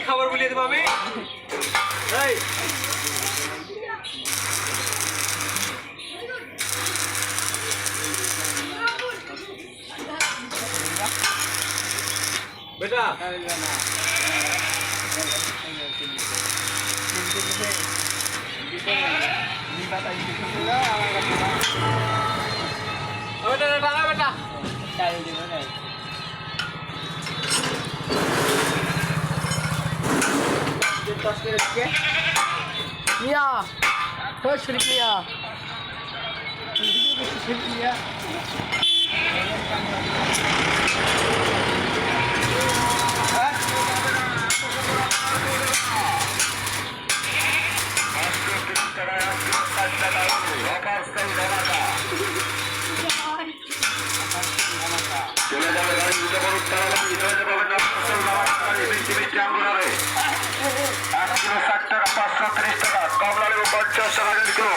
কি খাবার বলিয়ে দেবো আমি? বেটা। Ini batang başlayalım. Mia. Koş çocuk Mia. Çocuk Mia. Gel bakalım, gel bakalım, gel bakalım. podcast sa ko.